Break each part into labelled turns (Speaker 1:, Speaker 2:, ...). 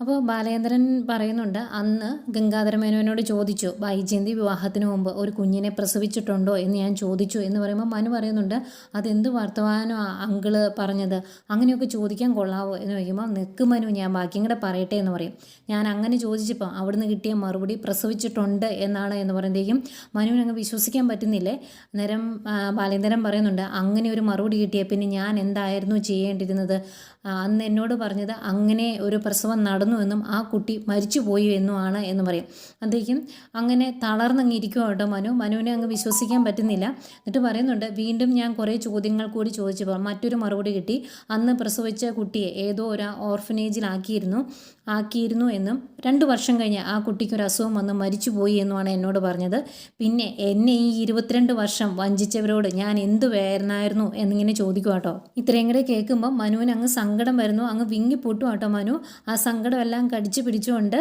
Speaker 1: അപ്പോൾ ബാലേന്ദ്രൻ പറയുന്നുണ്ട് അന്ന് ഗംഗാധര മേനോനോട് ചോദിച്ചു വൈജയന്തി വിവാഹത്തിന് മുമ്പ് ഒരു കുഞ്ഞിനെ പ്രസവിച്ചിട്ടുണ്ടോ എന്ന് ഞാൻ ചോദിച്ചു എന്ന് പറയുമ്പോൾ മനു പറയുന്നുണ്ട് അതെന്ത് വർത്തമാനോ അങ്കിൾ പറഞ്ഞത്? അങ്ങനെയൊക്കെ ചോദിക്കാൻ കൊള്ളാവോ? എന്ന് ചോദിക്കുമ്പോൾ നിൽക്ക് മനു ഞാൻ ബാക്കിയും കൂടെ പറയട്ടെ എന്ന് പറയും. ഞാൻ അങ്ങനെ ചോദിച്ചപ്പോൾ അവിടുന്ന് കിട്ടിയ മറുപടി പ്രസവിച്ചിട്ടുണ്ട് എന്നാണ് എന്ന് പറയുമ്പോഴേക്കും മനുവിന് അങ്ങ് വിശ്വസിക്കാൻ പറ്റുന്നില്ലേ? നേരം ബാലേന്ദ്രൻ പറയുന്നുണ്ട് അങ്ങനെ ഒരു മറുപടി കിട്ടിയ പിന്നെ ഞാൻ എന്തായിരുന്നു ചെയ്യേണ്ടിയിരുന്നത്? ആ, അന്ന് എന്നോട് പറഞ്ഞത് അങ്ങനെ ഒരു പ്രസവം നടന്നു എന്നും ആ കുട്ടി മരിച്ചു മരിച്ചുപോയി എന്നുമാണ് എന്ന് പറയും. അദ്ദേഹം അങ്ങനെ തളർന്നങ്ങ് ഇരിക്കുക കേട്ടോ മനു. മനുവിനെ അങ്ങ് വിശ്വസിക്കാൻ പറ്റുന്നില്ല. എന്നിട്ട് പറയുന്നുണ്ട് വീണ്ടും ഞാൻ കുറേ ചോദ്യങ്ങൾ കൂടി ചോദിച്ചു ചോദിച്ചപ്പോൾ മറ്റൊരു മറുപടി കിട്ടി. അന്ന് പ്രസവിച്ച കുട്ടിയെ ഏതോ ഒരു ഓർഫനേജിലാക്കിയിരുന്നു ആക്കിയിരുന്നു എന്നും രണ്ട് വർഷം കഴിഞ്ഞ് ആ കുട്ടിക്ക് ഒരു അസുഖം വന്ന് മരിച്ചു പോയി എന്നുമാണ് എന്നോട് പറഞ്ഞത്. പിന്നെ എന്നെ ഈ ഇരുപത്തിരണ്ട് വർഷം വഞ്ചിച്ചവരോട് ഞാൻ എന്ത് വേർന്നായിരുന്നു എന്നിങ്ങനെ ചോദിക്കുക കേട്ടോ. ഇത്രയും കൂടെ കേൾക്കുമ്പോൾ മനുവിന് അങ്ങ് സങ്കടം വരുന്നു. അങ്ങ് വിങ്ങി പൊട്ടും കേട്ടോ മനു. ആ സങ്കടമെല്ലാം കടിച്ചു പിടിച്ചുകൊണ്ട്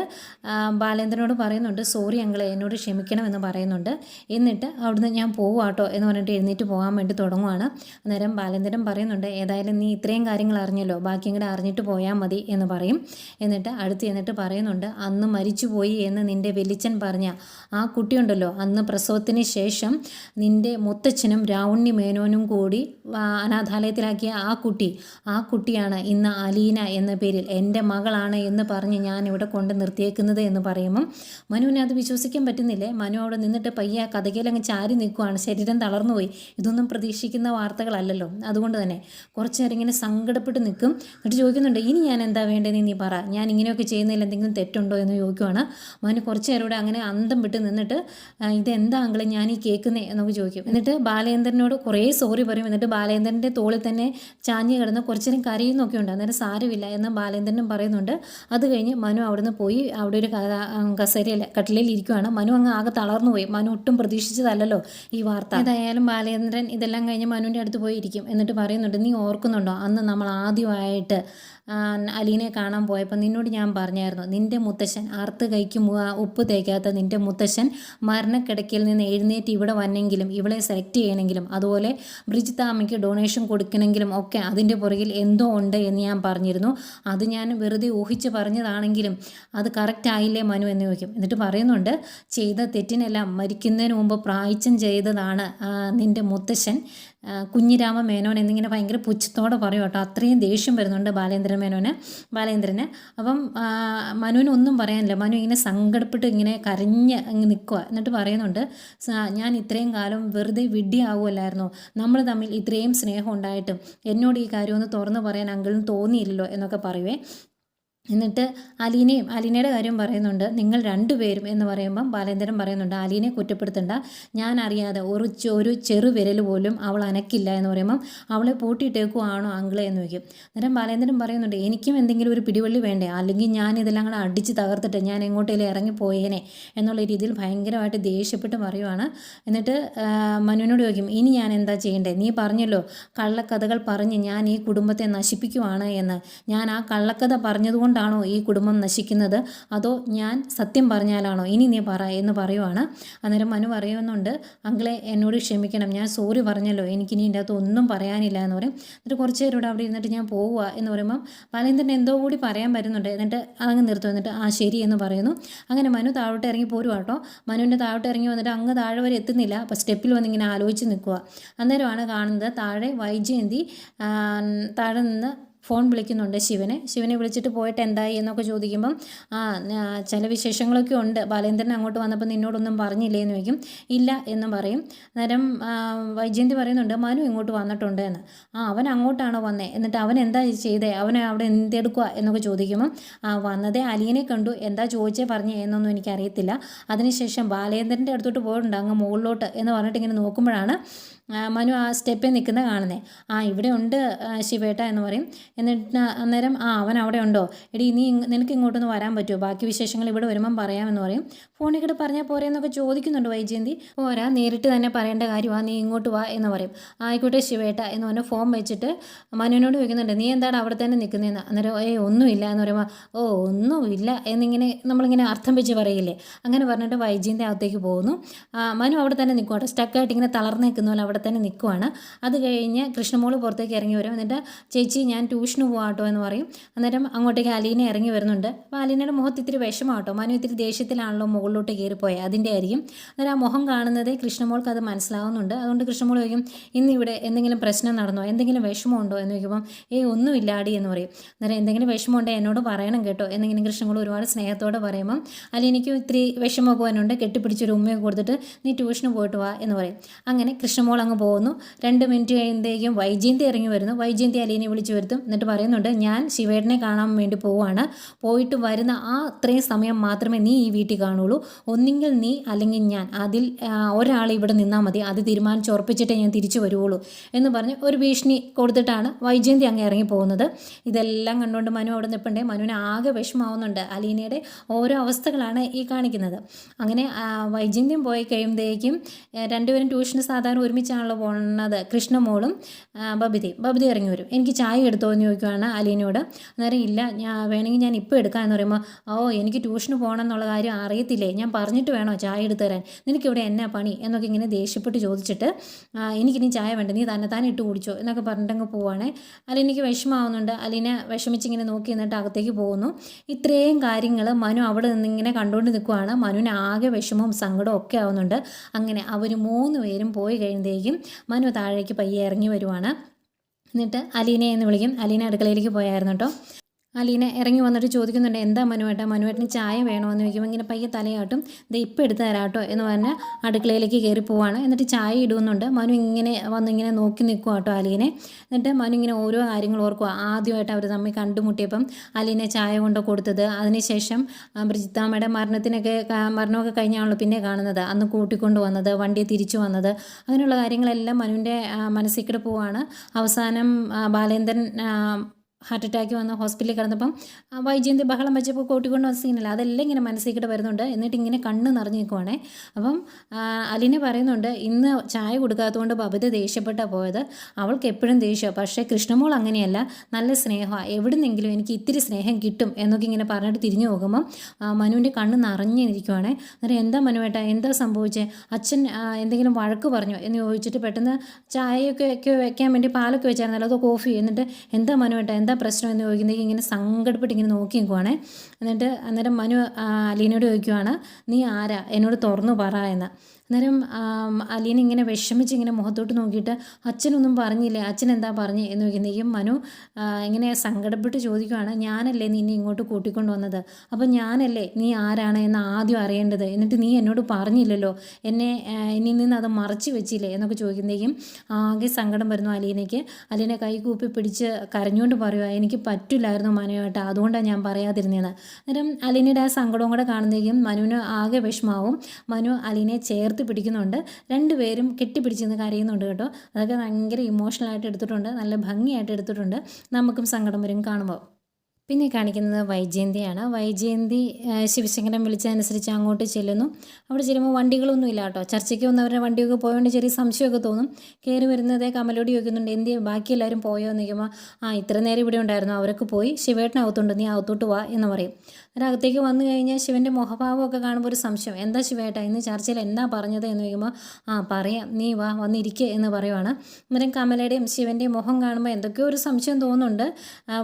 Speaker 1: ബാലേന്ദ്രനോട് പറയുന്നുണ്ട് സോറി അങ്ങളെ എന്നോട് ക്ഷമിക്കണമെന്ന് പറയുന്നുണ്ട്. എന്നിട്ട് അവിടുന്ന് ഞാൻ പോകും കേട്ടോ എന്ന് പറഞ്ഞിട്ട് എഴുന്നേറ്റ് പോകാൻ വേണ്ടി തുടങ്ങുവാണ്. അന്നേരം ബാലേന്ദ്രൻ പറയുന്നുണ്ട് ഏതായാലും നീ ഇത്രയും കാര്യങ്ങൾ അറിഞ്ഞല്ലോ. ബാക്കിയും കൂടെ അറിഞ്ഞിട്ട് പോയാൽ മതി എന്ന് പറയും. എന്നിട്ട് അടുത്ത് എന്നിട്ട് പറയുന്നുണ്ട് അന്ന് മരിച്ചുപോയി എന്ന് നിന്റെ വെലിച്ചൻ പറഞ്ഞ ആ കുട്ടിയുണ്ടല്ലോ. അന്ന് പ്രസവത്തിന് ശേഷം നിന്റെ മുത്തച്ഛനും രാവുണ്ണി മേനോനും കൂടി അനാഥാലയത്തിലാക്കിയ ആ കുട്ടി ആ കുട്ടിയാണ് ഇന്ന് അലീന എന്ന പേരിൽ എന്റെ മകളാണ് എന്ന് പറഞ്ഞ് ഞാൻ ഇവിടെ കൊണ്ട് നിർത്തിയേക്കുന്നത് എന്ന് പറയുമ്പം മനുവിനെ അത് വിശ്വസിക്കാൻ പറ്റുന്നില്ലേ? മനു അവിടെ നിന്നിട്ട് പയ്യെ കഥകയിലങ്ങ് ചാരി നിൽക്കുവാണ്. ശരീരം തളർന്നുപോയി ഇതൊന്നും പ്രതീക്ഷിക്കുന്ന വാർത്തകളല്ലല്ലോ. അതുകൊണ്ട് തന്നെ കുറച്ച് നേരം ഇങ്ങനെ സങ്കടപ്പെട്ട് നിൽക്കും. എന്നിട്ട് ചോദിക്കുന്നുണ്ട് ഇനി ഞാൻ എന്താ വേണ്ടതെന്ന് നീ പറ. ഞാൻ ഇങ്ങനെയൊക്കെ ചെയ്യുന്നതിൽ എന്തെങ്കിലും തെറ്റുണ്ടോ? എന്ന് ചോദിക്കുവാണ്. മനു കുറച്ച് നേരം കൂടെ അങ്ങനെ അന്തം വിട്ട് നിന്നിട്ട് "ആ, ഇതെന്താ അങ്കിൾ ഞാൻ ഈ കേൾക്കുന്നേ? എന്നൊക്കെ ചോദിക്കും. എന്നിട്ട് ബാലേന്ദ്രനോട് കുറേ സോറി പറയും. എന്നിട്ട് ബാലേന്ദ്രന്റെ തോളിൽ തന്നെ ചാഞ്ഞ് കിടന്ന് കുറച്ച് നേരം കരയുന്നൊക്കെ ഉണ്ട് അന്നേരം സാരമില്ല എന്ന് ബാലേന്ദ്രനും പറയുന്നുണ്ട്. അത് കഴിഞ്ഞ് മനു അവിടുന്ന് പോയി. അവിടെ ഒരു കസേരയിൽ കട്ടിലയിൽ ഇരിക്കുവാണ്. മനു അങ്ങ് ആകെ തളർന്നു പോയി. മനു ഒട്ടും പ്രതീക്ഷിച്ചതല്ലോ ഈ വാർത്ത. ഏതായാലും ബാലേന്ദ്രൻ ഇതെല്ലാം കഴിഞ്ഞ് മനുവിന്റെ അടുത്ത് പോയി ഇരിക്കും എന്നിട്ട് പറയുന്നുണ്ട് നീ ഓർക്കുന്നുണ്ടോ? അന്ന് നമ്മൾ ആദ്യമായിട്ട് അലീനെ കാണാൻ പോയപ്പോൾ നിന്നോട് ഞാൻ പറഞ്ഞായിരുന്നു നിന്റെ മുത്തശ്ശൻ ആർത്ത് കൈക്ക് ഉപ്പ് തേക്കാത്ത നിന്റെ മുത്തശ്ശൻ മരണക്കിടക്കയിൽ നിന്ന് എഴുന്നേറ്റ് ഇവിടെ വന്നെങ്കിലും ഇവളെ സെലക്ട് ചെയ്യണമെങ്കിലും അതുപോലെ ബ്രിജിത്ത അമ്മയ്ക്ക് ഡൊണേഷൻ കൊടുക്കണമെങ്കിലും ഒക്കെ അതിന്റെ പുറകിൽ എന്തോ ഉണ്ട് എന്ന് ഞാൻ പറഞ്ഞിരുന്നു. അത് ഞാൻ വെറുതെ ഊഹിച്ച് പറഞ്ഞതാണെങ്കിലും അത് കറക്റ്റ് ആയില്ലേ മനു എന്ന് ചോദിക്കും. എന്നിട്ട് പറയുന്നുണ്ട് ചെയ്ത തെറ്റിനെല്ലാം മരിക്കുന്നതിന് മുമ്പ് പ്രായച്ചം ചെയ്തതാണ് നിന്റെ മുത്തശ്ശൻ. കുഞ്ഞിരാമ മേനോൻ എന്നിങ്ങനെ ഭയങ്കര പുച്ഛത്തോടെ പറയും കേട്ടോ. അത്രയും ദേഷ്യം വരുന്നുണ്ട് ബാലേന്ദ്രൻ മേനോന് ബാലേന്ദ്രന്. അപ്പം മനുവിന് ഒന്നും പറയാനില്ല. മനു ഇങ്ങനെ സങ്കടപ്പെട്ട് ഇങ്ങനെ കരഞ്ഞ് അങ്ങ് നിൽക്കുക എന്നിട്ട് പറയുന്നുണ്ട് ഞാൻ ഇത്രയും കാലം വെറുതെ വിഡ്ഢിയാവുമല്ലായിരുന്നോ നമ്മൾ തമ്മിൽ ഇത്രയും സ്നേഹം ഉണ്ടായിട്ടും എന്നോട് ഈ കാര്യം ഒന്ന് തുറന്നു പറയാൻ അങ്കിളിന് തോന്നിയില്ലല്ലോ എന്നൊക്കെ പറയുവേ. എന്നിട്ട് അലീനയും അലീനയുടെ കാര്യം പറയുന്നുണ്ട് നിങ്ങൾ രണ്ടുപേരും എന്ന് പറയുമ്പം ബാലേന്ദ്രൻ പറയുന്നുണ്ട് അലീനെ കുറ്റപ്പെടുത്തണ്ട. ഞാൻ അറിയാതെ ഒരു ഒരു ചെറു വിരൽ പോലും അവൾ അനക്കില്ല എന്ന് പറയുമ്പം അവളെ പൂട്ടിയിട്ടേക്കുവാണോ അങ്കിളെ? എന്ന് ചോദിക്കും. അന്നേരം ബാലേന്ദ്രൻ പറയുന്നുണ്ട് എനിക്കും എന്തെങ്കിലും ഒരു പിടിവള്ളി വേണ്ടേ? അല്ലെങ്കിൽ ഞാൻ ഇതെല്ലാം കൂടെ അടിച്ച് തകർത്തിട്ട് ഞാൻ എങ്ങോട്ടേലും ഇറങ്ങിപ്പോയേനെ? എന്നുള്ള രീതിയിൽ ഭയങ്കരമായിട്ട് ദേഷ്യപ്പെട്ട് പറയുവാണ്. എന്നിട്ട് മനുവിനോട് ചോദിക്കും ഇനി ഞാൻ എന്താ ചെയ്യേണ്ടേ? നീ പറഞ്ഞല്ലോ കള്ളക്കഥകൾ പറഞ്ഞ് ഞാൻ ഈ കുടുംബത്തെ നശിപ്പിക്കുവാണ് എന്ന്. ഞാൻ ആ കള്ളക്കഥ പറഞ്ഞതുകൊണ്ടാണോ ഈ കുടുംബം നശിക്കുന്നത്? അതോ ഞാൻ സത്യം പറഞ്ഞാലാണോ? ഇനി നീ പറ എന്ന് പറയുവാണ്. അന്നേരം മനു പറയുന്നുണ്ട് അങ്കിളെ എന്നോട് ക്ഷമിക്കണം. ഞാൻ സോറി പറഞ്ഞല്ലോ. എനിക്കിനി ഇതിന്റെ അകത്ത് ഒന്നും പറയാനില്ല എന്ന് പറയും. എന്നിട്ട് കുറച്ച് നേരം അവിടെ ഇരുന്നിട്ട് ഞാൻ പോവുക എന്ന് പറയുമ്പം ബാലേന്ദ്രൻ എന്തോ കൂടി പറയാൻ വരുന്നുണ്ട് എന്നിട്ട് അങ്ങ് നിർത്തും. എന്നിട്ട് ആ ശരി എന്ന് പറയുന്നു. അങ്ങനെ മനു താഴോട്ട് ഇറങ്ങി പോരുവാ കേട്ടോ. മനുവിന്റെ താഴോട്ട് ഇറങ്ങി വന്നിട്ട് അങ്ങ് താഴെ വരെ എത്തുന്നില്ല. അപ്പോൾ സ്റ്റെപ്പിൽ വന്നിങ്ങനെ ആലോചിച്ച് നിൽക്കുക അന്നേരമാണ് കാണുന്നത് താഴെ വൈജയന്തി താഴെ നിന്ന് ഫോൺ വിളിക്കുന്നുണ്ട് ശിവനെ. ശിവനെ വിളിച്ചിട്ട് പോയിട്ട് എന്തായി എന്നൊക്കെ ചോദിക്കുമ്പം ആ ചില വിശേഷങ്ങളൊക്കെ ഉണ്ട്. ബാലേന്ദ്രൻ അങ്ങോട്ട് വന്നപ്പോൾ നിന്നോടൊന്നും പറഞ്ഞില്ലേ എന്ന് ചോദിക്കും. ഇല്ല എന്ന് പറയും. നേരം വൈജയന്തി പറയുന്നുണ്ട് മനു ഇങ്ങോട്ട് വന്നിട്ടുണ്ട് എന്ന്. ആ അവൻ അങ്ങോട്ടാണോ വന്നേ? എന്നിട്ട് അവൻ എന്താ ചെയ്തേ? അവനെ അവിടെ എന്തെടുക്കുക എന്നൊക്കെ ചോദിക്കുമ്പം ആ വന്നതേ അലിയനെ കണ്ടു. എന്താ ചോദിച്ചേ പറഞ്ഞേ? എന്നൊന്നും എനിക്കറിയത്തില്ല. അതിനുശേഷം ബാലേന്ദ്രന്റെ അടുത്തോട്ട് പോയിട്ടുണ്ട് അങ്ങ് മുകളിലോട്ട് എന്ന് പറഞ്ഞിട്ട് ഇങ്ങനെ നോക്കുമ്പോഴാണ് മനു ആ സ്റ്റെപ്പിൽ നിൽക്കുന്ന കാണുന്നേ. ആ ഇവിടെ ഉണ്ട് ശിവേട്ട എന്ന് പറയും. എന്നിട്ട് അന്നേരം ആ അവൻ അവിടെ ഉണ്ടോ? എടി നീ നിനക്ക് ഇങ്ങോട്ടൊന്ന് വരാൻ പറ്റുമോ? ബാക്കി വിശേഷങ്ങൾ ഇവിടെ വരുമ്പം പറയാമെന്ന് പറയും. ഫോണിൽ കൂടെ പറഞ്ഞാൽ പോരെ എന്നൊക്കെ ചോദിക്കുന്നുണ്ട് വൈജയന്തി. പോരാ നേരിട്ട് തന്നെ പറയേണ്ട കാര്യമാണ് നീ ഇങ്ങോട്ട് വാ എന്ന് പറയും. ആയിക്കോട്ടെ ശിവേട്ട എന്ന് പറഞ്ഞ് ഫോൺ വെച്ചിട്ട് മനുവിനോട് ചോദിക്കുന്നുണ്ട് നീ എന്താണ് അവിടെ തന്നെ നിൽക്കുന്നതെന്ന് അന്നേരം ഏ ഒന്നുമില്ല എന്ന് പറയുമ്പോൾ ഓ ഒന്നുമില്ല എന്നിങ്ങനെ നമ്മളിങ്ങനെ അർത്ഥം വെച്ച് പറയില്ലേ. അങ്ങനെ പറഞ്ഞിട്ട് വൈജയന്തി അകത്തേക്ക് പോകുന്നു. മനു അവിടെ തന്നെ നിൽക്കും കേട്ടോ സ്റ്റക്കായിട്ട് ഇങ്ങനെ തളർന്ന് പോലെ അവിടെ അവിടെ തന്നെ നിൽക്കുവാണ് അത് കഴിഞ്ഞ് കൃഷ്ണമോൾ പുറത്തേക്ക് ഇറങ്ങി വരും. എന്നിട്ട് ചേച്ചി ഞാൻ ട്യൂഷന് പോകാട്ടോ എന്ന് പറയും. അന്നേരം അങ്ങോട്ടേക്ക് അലീന ഇറങ്ങി വരുന്നുണ്ട്. അപ്പോൾ അലീനയുടെ മുഖത്ത് ഇത്തിരി വിഷമാട്ടോ. മനു ഇത്തിരി ദേഷ്യത്തിലാണല്ലോ മുകളിലോട്ട് കയറിപ്പോയത് അതിന്റെ ആയിരിക്കും. അന്നേരം ആ മുഖം കാണുന്നത് കൃഷ്ണമോൾക്ക് അത് മനസ്സിലാവുന്നുണ്ട്. അതുകൊണ്ട് കൃഷ്ണമോൾ ചോദിക്കും ഇന്ന് ഇവിടെ എന്തെങ്കിലും പ്രശ്നം നടന്നോ? എന്തെങ്കിലും വിഷമമുണ്ടോ? എന്ന് ചോദിക്കുമ്പോൾ ഏയ് ഒന്നുമില്ലാടി എന്ന് പറയും. അന്നേരം എന്തെങ്കിലും വിഷമമുണ്ടെങ്കിൽ എന്നോട് പറയണം കേട്ടോ എന്തെങ്കിലും കൃഷ്ണമോൾ ഒരുപാട് സ്നേഹത്തോടെ പറയുമ്പം അലീനയ്ക്ക് ഇത്തിരി വിഷമമൊക്കെ പോകാനുണ്ട് കെട്ടിപ്പിടിച്ചൊരു ഉമ്മയൊക്കെ കൊടുത്തിട്ട് നീ ട്യൂഷന് പോയിട്ട് വാ എന്ന് പറയും. അങ്ങനെ കൃഷ്ണമോൾ അങ്ങ് പോകുന്നു. രണ്ട് മിനിറ്റ് കഴിയുമ്പോഴേക്കും വൈജയന്തി ഇറങ്ങി വരുന്നു. വൈജയന്തി അലീനെ വിളിച്ചു വരുത്തും. എന്നിട്ട് പറയുന്നുണ്ട് ഞാൻ ശിവേടനെ കാണാൻ വേണ്ടി പോവാണ് പോയിട്ട് വരുന്ന ആ അത്രയും സമയം മാത്രമേ നീ ഈ വീട്ടിൽ കാണുള്ളൂ ഒന്നെങ്കിൽ നീ അല്ലെങ്കിൽ ഞാൻ. അതിൽ ഒരാൾ ഇവിടെ നിന്നാൽ മതി. അത് തീരുമാനിച്ച് ഉറപ്പിച്ചിട്ടേ ഞാൻ തിരിച്ചു വരുവുള്ളൂ. എന്ന് പറഞ്ഞ് ഒരു ഭീഷണി കൊടുത്തിട്ടാണ് വൈജയന്തി അങ്ങ് ഇറങ്ങി പോകുന്നത്. ഇതെല്ലാം കണ്ടുകൊണ്ട് മനു അവിടെ നിൽപ്പണ്ടേ. മനുവിന് ആകെ വിഷമാവുന്നുണ്ട് അലീനയുടെ ഓരോ അവസ്ഥകളാണ് ഈ കാണിക്കുന്നത്. അങ്ങനെ വൈജയന്തിയും പോയി കഴിയുമ്പോഴേക്കും രണ്ടുപേരും ട്യൂഷന് സാധാരണ ഒരുമിച്ചാണല്ലോ പോകുന്നത് കൃഷ്ണമോളും ബബിതയും. ബബിത ഇറങ്ങി വരും. എനിക്ക് ചായ എടുത്തോ എന്ന് ചോദിക്കുവാണ് അലീനയോട്. അന്നേരം ഇല്ല ഞാൻ വേണമെങ്കിൽ ഞാൻ ഇപ്പോൾ എടുക്കാം എന്ന് പറയുമ്പോൾ ഓ എനിക്ക് ട്യൂഷന് പോകണം എന്നുള്ള കാര്യം അറിയത്തില്ലേ? ഞാൻ പറഞ്ഞിട്ട് വേണോ ചായ എടുത്തു തരാൻ? നിനക്കിവിടെ എന്നാ പണി? എന്നൊക്കെ ഇങ്ങനെ ദേഷ്യപ്പെട്ട് ചോദിച്ചിട്ട് എനിക്കിനി ചായ വേണ്ട. നീ തന്നെ താൻ ഇട്ട് കുടിച്ചോ. എന്നൊക്കെ പറഞ്ഞിട്ടങ്ങ് പോവാണേ. അലീനയ്ക്ക് വിഷമാവുന്നുണ്ട് അലീന വിഷമിച്ചിങ്ങനെ നോക്കി നിന്നിട്ട് അകത്തേക്ക് പോകുന്നു. ഇത്രയും കാര്യങ്ങൾ മനു അവിടെ നിന്നിങ്ങനെ കണ്ടുകൊണ്ട് നിൽക്കുവാണ്. മനുവിന് ആകെ വിഷമവും സങ്കടവും ഒക്കെ ആവുന്നുണ്ട്. അങ്ങനെ അവർ മൂന്ന് പേരും പോയി കഴിയുമ്പോഴേക്കും മനു താഴേക്ക് പയ്യെ ഇറങ്ങി വരുവാണ്. എന്നിട്ട് അലീനയെ എന്ന് വിളിക്കും. അലീന അടുക്കളയിലേക്ക് പോയായിരുന്നു കേട്ടോ. അലീന ഇറങ്ങി വന്നിട്ട് ചോദിക്കുന്നുണ്ട് എന്താ മനുവേട്ട മനുവേട്ടന് ചായ വേണോ എന്ന് ചോദിക്കുമ്പോൾ ഇങ്ങനെ പയ്യെ തലയാട്ടും ദേ ഇപ്പം എടുത്ത് തരാട്ടോ എന്ന് പറഞ്ഞ് അടുക്കളയിലേക്ക് കയറി പോവാണ്. എന്നിട്ട് ചായ ഇടുന്നുണ്ട്. മനു ഇങ്ങനെ വന്നിങ്ങനെ നോക്കി നിൽക്കുക കേട്ടോ അലീനെ. എന്നിട്ട് മനു ഇങ്ങനെ ഓരോ കാര്യങ്ങൾ ഓർക്കുക ആദ്യമായിട്ട് അവർ തമ്മിൽ കണ്ടുമുട്ടിയപ്പം അലീനെ ചായ കൊണ്ട് കൊടുത്തത്. അതിനുശേഷം ബ്രിജിത്താമ്മയുടെ മരണത്തിനൊക്കെ മരണമൊക്കെ കഴിഞ്ഞാണല്ലോ പിന്നെ കാണുന്നത്. അന്ന് കൂട്ടിക്കൊണ്ട് വന്നത് വണ്ടി തിരിച്ചു വന്നത്. അങ്ങനെയുള്ള കാര്യങ്ങളെല്ലാം മനുവിന്റെ മനസ്സിൽ കൂടെ പോവാണ്. അവസാനം ബാലേന്ദ്രൻ ഹാർട്ട് അറ്റാക്ക് വന്ന് ഹോസ്പിറ്റലിൽ കിടന്നപ്പം വൈജയന്തി ബഹളം വെച്ചപ്പോൾ കൂട്ടിക്കൊണ്ട് വന്ന സീനല്ല അതെല്ലാം ഇങ്ങനെ മനസ്സിൽ കൂടെ വരുന്നുണ്ട്. എന്നിട്ട് ഇങ്ങനെ കണ്ണ് നിറഞ്ഞു നിൽക്കുവാണേ അപ്പം അലിനെ പറയുന്നുണ്ട് ഇന്ന് ചായ കൊടുക്കാത്തതുകൊണ്ട് ബബിത ദേഷ്യപ്പെട്ടാണ് പോയത്. അവൾക്ക് എപ്പോഴും ദേഷ്യം. പക്ഷേ കൃഷ്ണമോൾ അങ്ങനെയല്ല. നല്ല സ്നേഹമാണ് എവിടുന്നെങ്കിലും എനിക്ക് ഇത്തിരി സ്നേഹം കിട്ടും എന്നൊക്കെ ഇങ്ങനെ പറഞ്ഞിട്ട് തിരിഞ്ഞു പോകുമ്പം മനുവിന്റെ കണ്ണ് നിറഞ്ഞിരിക്കുവാണേ അന്നേരം എന്താ മനുവേട്ടാ എന്താ സംഭവിച്ചത് അച്ഛൻ എന്തെങ്കിലും വഴക്ക് പറഞ്ഞു? എന്ന് ചോദിച്ചിട്ട് പെട്ടെന്ന് ചായയൊക്കെ വെക്കാൻ വേണ്ടി പാലൊക്കെ വെച്ചായിരുന്നല്ലോ? അതോ കോഫി എന്നിട്ട് എന്താ മനുവേട്ടാ എന്താ പ്രശ്നം എന്ന് ചോദിക്കുന്നെങ്കിൽ ഇങ്ങനെ സങ്കടപ്പെട്ട് ഇങ്ങനെ നോക്കി നിൽക്കുവാണേ എന്നിട്ട് അന്നേരം മനു അലീനോട് ചോദിക്കുവാണ് നീ ആരാ? എന്നോട് തുറന്നു പറ എന്ന്. അന്നേരം അലീന ഇങ്ങനെ വിഷമിച്ച് ഇങ്ങനെ മുഖത്തോട്ട് നോക്കിയിട്ട് അച്ഛനൊന്നും പറഞ്ഞില്ലേ? അച്ഛൻ എന്താ പറഞ്ഞു എന്ന് ചോദിക്കുന്നേക്കും മനു ഇങ്ങനെ സങ്കടപ്പെട്ട് ചോദിക്കുവാണ് ഞാനല്ലേ നിന്നെ ഇങ്ങോട്ട് കൂട്ടിക്കൊണ്ട് വന്നത്? അപ്പം ഞാനല്ലേ നീ ആരാണ് എന്ന് ആദ്യം അറിയേണ്ടത്? എന്നിട്ട് നീ എന്നോട് പറഞ്ഞില്ലല്ലോ? എന്നെ ഇനി നിന്ന് അത് മറച്ചു വെച്ചില്ലേ? എന്നൊക്കെ ചോദിക്കുന്നേക്കും ആകെ സങ്കടം വരുന്നു അലീനയ്ക്ക്. അലീന കൈ കൂപ്പി പിടിച്ച് കരഞ്ഞുകൊണ്ട് പറയുക എനിക്ക് പറ്റില്ലായിരുന്നു മനുവായിട്ട് അതുകൊണ്ടാണ് ഞാൻ പറയാതിരുന്നത് അന്നേരം അലീനയുടെ ആ സങ്കടവും കൂടെ കാണുന്നേക്കും മനുവിന് ആകെ വിഷമാവും. മനു അലീനയെ ചേർത്ത് പിടിക്കുന്നുണ്ട്. രണ്ടുപേരും കെട്ടിപ്പിടിച്ച് നിന്ന് കരയുന്നുണ്ട് കേട്ടോ. അതൊക്കെ ഭയങ്കര ഇമോഷണലായിട്ട് എടുത്തിട്ടുണ്ട്. നല്ല ഭംഗിയായിട്ട് എടുത്തിട്ടുണ്ട്. നമുക്കും സങ്കടം വരും കാണുമ്പോൾ. പിന്നെ കാണിക്കുന്നത് വൈജയന്തിയാണ്. വൈജയന്തി ശിവശങ്കരം വിളിച്ചതനുസരിച്ച് അങ്ങോട്ട് ചെല്ലുന്നു. അവിടെ ചെല്ലുമ്പോൾ വണ്ടികളൊന്നും ഇല്ല കേട്ടോ. ചർച്ചയ്ക്ക് വന്നവരുടെ വണ്ടിയൊക്കെ പോയതുകൊണ്ട് ചെറിയ സംശയമൊക്കെ തോന്നും. കയറി വരുന്നതേ കമലോടി ചോദിക്കുന്നുണ്ട് എന്തി ബാക്കി എല്ലാവരും പോയോ? എന്ന് ചോദിക്കുമ്പോൾ ആ ഇത്ര നേരം ഇവിടെ ഉണ്ടായിരുന്നു. അവരൊക്കെ പോയി. ശിവേട്ടനകത്തുണ്ട്. നീ അകത്തോട്ട് വാ എന്ന് പറയും. അന്നേരം അകത്തേക്ക് വന്നു കഴിഞ്ഞാൽ ശിവന്റെ മുഖഭാവമൊക്കെ കാണുമ്പോൾ ഒരു സംശയം. എന്താ ശിവേട്ടാ ഇന്ന് ചർച്ചയിൽ എന്താ പറഞ്ഞത് എന്ന് ചോദിക്കുമ്പോൾ ആ പറയാം. നീ വാ വന്നിരിക്കുക എന്ന് പറയുവാണ്. അന്നേരം കമലയുടെയും ശിവന്റെയും മുഖം കാണുമ്പോൾ എന്തൊക്കെയോ ഒരു സംശയം തോന്നുന്നുണ്ട്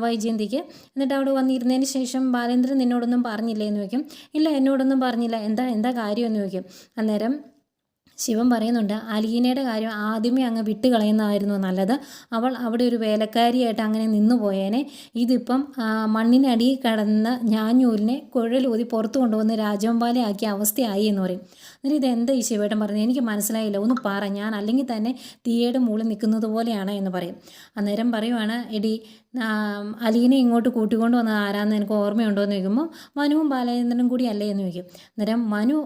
Speaker 1: വൈജയന്തിക്ക്. എന്നിട്ട് അവിടെ വന്നിരുന്നതിന് ശേഷം ബാലേന്ദ്രൻ നിന്നോടൊന്നും പറഞ്ഞില്ലേ എന്ന് ചോദിക്കും. ഇല്ല എന്നോടൊന്നും പറഞ്ഞില്ല. എന്താ എന്താ കാര്യം? എന്ന് ചോദിക്കും. അന്നേരം ശിവൻ പറയുന്നുണ്ട് അലീനയുടെ കാര്യം ആദ്യമേ അങ്ങ് വിട്ട് കളയുന്നതായിരുന്നു നല്ലത്. അവൾ അവിടെ ഒരു വേലക്കാരിയായിട്ട് അങ്ങനെ നിന്നു പോയേനെ. ഇതിപ്പം മണ്ണിനടി കടന്ന് ഞാഞ്ഞൂലിനെ കുഴലൂതി പുറത്തു കൊണ്ടുവന്ന് രാജവമ്പാലെ ആക്കിയ അവസ്ഥയായി എന്ന് പറയും. എന്നിട്ട് ഇത് എന്താ ഈ ശിവേട്ടൻ പറഞ്ഞത്? എനിക്ക് മനസ്സിലായില്ല. ഒന്ന് പറ. ഞാൻ അല്ലെങ്കിൽ തന്നെ തീയുടെ മുകളിൽ നിൽക്കുന്നത് പോലെയാണ് എന്ന് പറയും. അന്നേരം പറയുവാണ് എടി അലീനെ ഇങ്ങോട്ട് കൂട്ടിക്കൊണ്ട് വന്നത് ആരാന്ന് എനിക്ക് ഓർമ്മയുണ്ടോ എന്ന് ചോദിക്കുമ്പോൾ മനുവും ബാലചന്ദ്രനും കൂടി അല്ലേ എന്ന് ചോദിക്കും. അന്നേരം മനു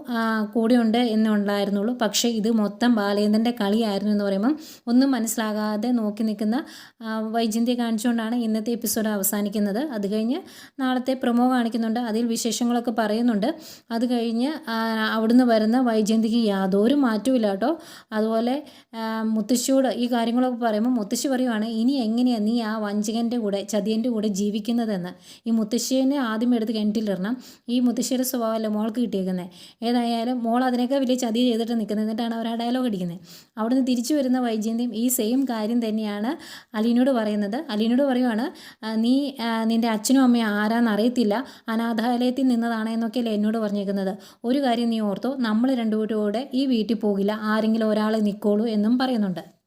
Speaker 1: കൂടെയുണ്ട് എന്നുണ്ടായിരുന്നുള്ളൂ. പക്ഷേ ഇത് മൊത്തം ബാലചന്ദ്രന്റെ കളിയായിരുന്നു എന്ന് പറയുമ്പം ഒന്നും മനസ്സിലാകാതെ നോക്കി നിൽക്കുന്ന ആ, വൈജന്തിയെ കാണിച്ചുകൊണ്ടാണ് ഇന്നത്തെ എപ്പിസോഡ് അവസാനിക്കുന്നത്. അത് കഴിഞ്ഞ് നാളത്തെ പ്രൊമോ കാണിക്കുന്നുണ്ട്. അതിൽ വിശേഷങ്ങളൊക്കെ പറയുന്നുണ്ട്. അത് കഴിഞ്ഞ് അവിടുന്ന് വരുന്ന വൈജന്തിക്ക് യാതൊരു മാറ്റവും ഇല്ല കേട്ടോ. അതുപോലെ മുത്തശ്ശിയോട് ഈ കാര്യങ്ങളൊക്കെ പറയുമ്പോൾ മുത്തശ്ശി പറയുവാണ് ഇനി എങ്ങനെയാണ് നീ ആ വഞ്ചകന്റെ കൂടെ ചതിയന്റെ കൂടെ ജീവിക്കുന്നതെന്ന് ഈ മുത്തശ്ശിയെ ആദ്യം എടുത്ത് കിണറ്റിലിടണം. ഈ മുത്തശ്ശിയുടെ സ്വഭാവമല്ല മോൾക്ക് കിട്ടിയേക്കുന്നത് ഏതായാലും മോൾ അതിനേക്കാൾ വലിയ ചതി ചെയ്തിട്ട് നിൽക്കുന്നത്. എന്നിട്ടാണ് അവർ ആ ഡയലോഗ് അടിക്കുന്നത്. അവിടുന്ന് തിരിച്ചു വരുന്ന വൈജയന്തിയും ഈ സെയിം കാര്യം തന്നെയാണ് അലീനോട് പറയുന്നത്. അലീനോട് പറയുവാണ് നീ നിന്റെ അച്ഛനും അമ്മയും ആരാന്ന് അറിയത്തില്ല. അനാഥാലയത്തിൽ നിന്നതാണ് എന്നൊക്കെയല്ലേ എന്നോട് പറഞ്ഞേക്കുന്നത്. ഒരു കാര്യം നീ ഓർത്തോ നമ്മൾ രണ്ടുപേരും കൂടെ ഈ വീട്ടിൽ പോകില്ല. ആരെങ്കിലും ഒരാളെ നിൽക്കോളൂ എന്നും പറയുന്നുണ്ട്.